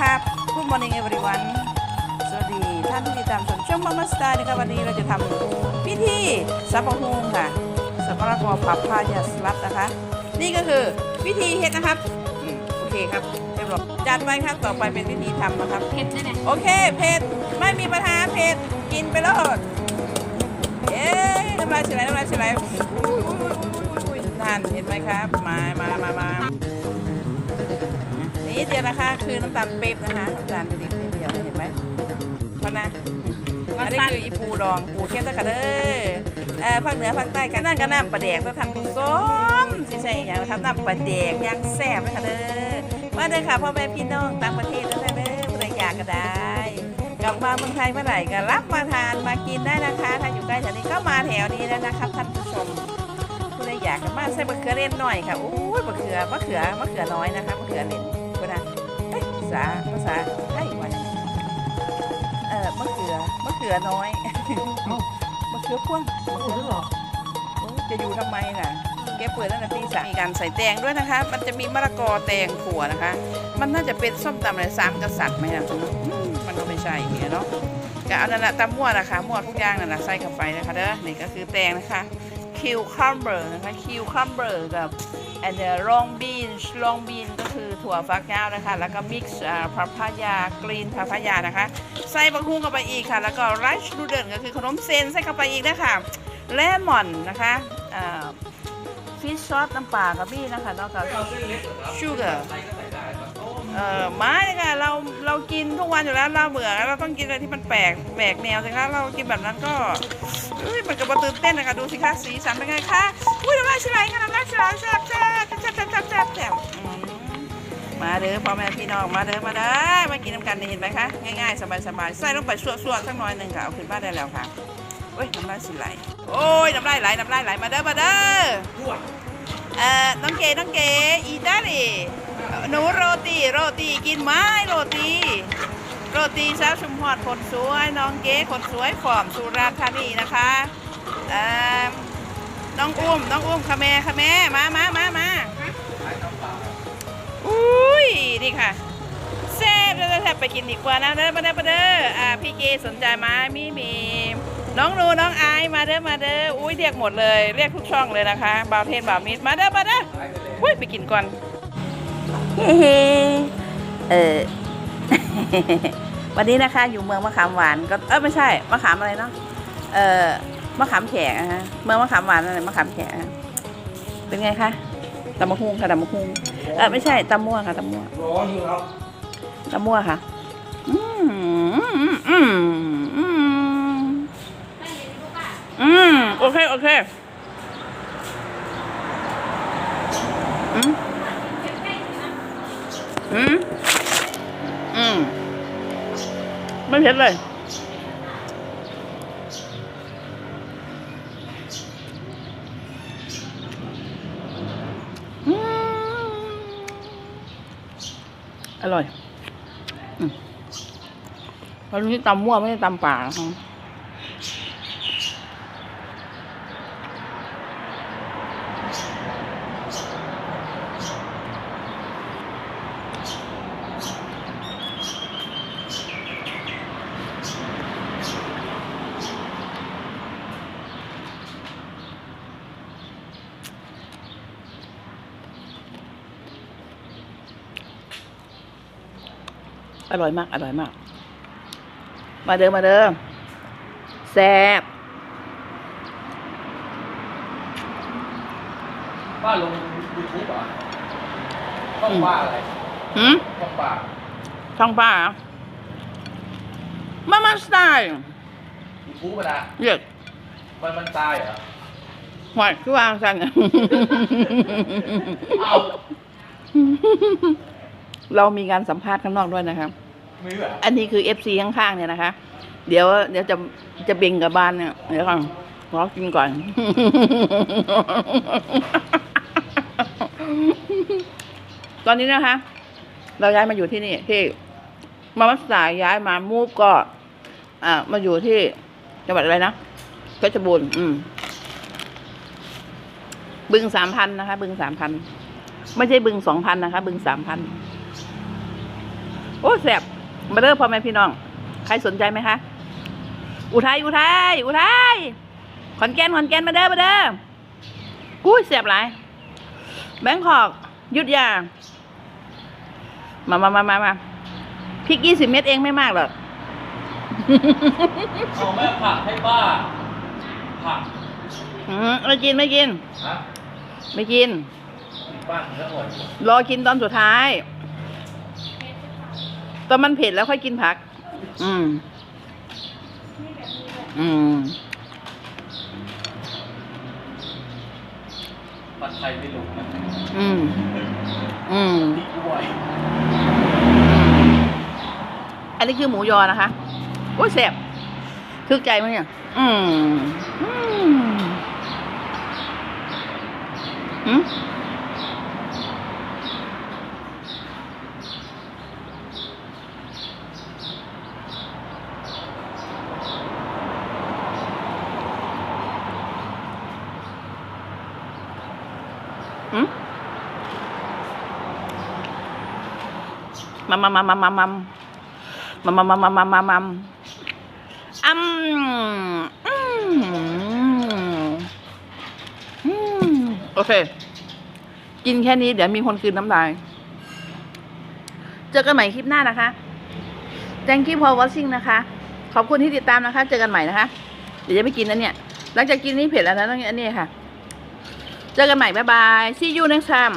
ครับ Good morning everyone สวัสดีท่านที่ติดตามชมช่องมามาสตาร์นะครับวันนี้เราจะทำพิธีสับปะฮงค่ะสับปะรดกอผับพายาสลัดนะคะ นี่ก็คือพิธีเฮ็ดนะครับอืมโอเคครับเรียบร้อยจัดไว้ครับต่อไปเป็นพิธีทำนะครับเผ็ดได้ไหมโอเคเผ็ดไม่มีปัญหาเผ็ดกินไปแล้วเย้น้ำลายเฉลยน้ำลายเฉลยอุ้ยอุ้ยอุ้ยอุ้ยอุ้ยนั่นเห็นไหมครับ มามามามา นี่เดียวนะคะ คือน้ำตาลปี๊บนะคะน้ำตาลเดียวเดียวเห็นไหมพอนะอันนี้คืออีปูดองปูเข้มตะกะเด้อเอ่อภาคเหนือภาคใต้กันนั่นก็น้ำปลาแดกต้องทำกุ้งส้มสิใช่อย่างทำน้ำปลาแดกย่างแซ่บนะคะเด้อมาเด้อค่ะพ่อแม่พี่น้องต่างประเทศแล้วเด้อเมื่อไรอยากก็ได้กลับมาเมืองไทยเมื่อไหร่ก็รับมาทานมากินได้นะคะ ถ้าอยู่ใกล้แถวนี้ก็มาแถวนี้แล้วนะครับท่านผู้ชมผู้ใดอยากก็มาใส่มะเขือเล่นหน่อยค่ะอู้ยมะเขือมะเขือมะเขือน้อยนะคะมะเขือเล่นก็นะเอ้ยภา ษาภาษาไทยวันเออมะเขือมะเขือน้อยมะเขือพ่วงมะเขือหรอจะอยู่ทำไมน่ะแกเปิดตั้งแต่ตีสามมีการใส่แตงด้วยนะคะ มันจะมีมะละกอแตงถั่วนะคะ มันน่าจะเป็นส้มตำอะไรสามกษัตริย์ไหมนะคุณอืมมันก็ไม่ใช่อย่างเงี้ยเนาะก็เอานั่นแหละตำมั่วนะคะมั่วทุกอย่างนั่นแหละใส่เข้าไปนะคะเด้อนี่ก็คือแตงนะคะคิวคัมเบอร์นะคะคิวคัมเบอร์กับ and the long bean long bean ก็คือถั่วฟักยาวนะคะ แล้วก็ mix อ่าพาพายากรีนพัพายานะคะ ใส่บักฮุ้งเข้าไปอีกค่ะ แล้วก็ rice noodle ก็คือขนมเซนใส่เข้าไปอีกนะคะเลมอนนะคะฟิชซอสน้ำปลากับบี้นะคะแล้วก็ชูเกอร์ เออไม่ค่ะเราเรากินทุกวันอยู่แล้วเราเบื่อเราต้องกินอะไรที่มันแปลกแปลกแนวสิคะเรากินแบบนั้นก็เอ้ยมันก็บ่ตื่นเต้นนะคะดูสิคะสีสันเป็นไงคะอุ้ยน้ำลายฉลายค่ะน้ำลายฉลายแซ่บแซ่บแซ่บแซ่บแซ่บแซ่บแซ่บอืมมาเด้อพ่อแม่พี่น้องมาเด้อมาเด้อมากินน้ำกันนี่เห็นไหมคะง่ายๆสบายๆใส่ลงไปสั่วๆสักหน่อยหนึ่งค่ะเอาขึ้นมาได้แล้วค่ะโอ้ยน้ำลายสิไหลโอ้ยน้ำลายไหลน้ำลายไหลมาเด้อมาเด้อเอ่อน้องเก๋น้องเก๋อีด้าดิ หนูโรตีโรตีกินไม้โรตีโรตีสาวชุมพรคนสวยน้องเก๋คนสวยขอมสุราธานีนะคะน้องอุ้มน้องอุ้มค่ะแม่ค่ะแม่มามามามาอุ้ยนี่ค่ะแซ่บแซ่บไปกินดีกว่านะเด้อมาเด้อมาเด้ออ่าพี่เกสนใจไหมมีมีน้องนูน้องไอายมาเด้อมาเด้ออุ้ยเรียกหมดเลยเรียกทุกช่องเลยนะคะบ่าวเทนบ่าวมิตรมาเด้อมาเด้ออุ้ยไปกินก่อน เฮ้เออวันนี้นะคะอยู่เมืองมะขามหวานก็เออไม่ใช่มะขามอะไรเนาะเออมะขามแขกนะฮะเมืองมะขามหวานอะไรมะขามแขกเป็นไงคะตำมะฮุงค่ะตำมะฮุงเออไม่ใช่ตำมั่วค่ะตำมั่วร้อนอยู่ครับตำมั่วค่ะอืมอืมอืมอืมอืมโอเคโอเคอืม อืมอืมไม่เผ็ดเลย อร่อยอืมตอนนี้ตำมั่วไม่ได้ตำป่านะค อร่อยมาก อร่อยมาก มาเด้อมาเด้อแซ่บป้าลงยูทูบเหรอต้องป้าอะไรหืมต้องป้าช่องป้าเหรอมามาสไตล์ยูทูบอะนะเรียกมันมันตายเหรอหอยคือวางสั่งเอาเรามีการสัมภาษณ์ข้างนอกด้วยนะครับ มือเหรออันนี้คือ FC ข้างๆเนี่ยนะคะ เดี๋ยวเดี๋ยวจะจะเบ่งกับบ้านเนี่ยเดี๋ยวก่อนรอกินก่อน ตอนนี้นะคะ เราย้ายมาอยู่ที่นี่ที่มามัสสายย้ายมามูฟก็ อ่า มาอยู่ที่จังหวัดอะไรนะเพชรบูรณ์อืม บึงสามพันนะคะ บึงสามพันไม่ใช่บึงสองพันนะคะ บึงสามพันโอ้แซ่บ มาเด้อพ่อแม่พี่น้อง ใครสนใจไหมคะ อุทัยอุทัยอุทัยขอนแก่นขอนแก่นมาเด้อมาเด้ออุ้ยแซ่บหลายแบงคอกอยุดยามามามามามาพริกยี่สิบเม็ดเองไม่มากหรอกเอาแม่ผักให้ป้าผักอืมไม่กินไม่กิน ฮะไม่กิน ป้าเนื้อหมด รอกินตอนสุดท้าย ตอนมันเผ็ดแล้วค่อยกินผัก อืม อืมผัดไทยไม่รู้นะอืม อืมพริกด้วยอันนี้คือหมูยอนะคะ โอ้ยแซ่บทึกใจมั้ยเนี่ย อืม อืมอืม มมามามามามามามัมมัมมัมมัมมัมมัมมัมอืมอืมอืมโอเค กินแค่นี้เดี๋ยวมีคนคืนน้ำลาย เจอกันใหม่คลิปหน้านะคะ thank you for watching นะคะ ขอบคุณที่ติดตามนะคะ เจอกันใหม่นะคะ เดี๋ยวจะไปกินนะเนี่ย หลังจากกินนี่เผ็ดแล้วนะต้องอันนี้ค่ะ เจอกันใหม่บ๊ายบาย see you next time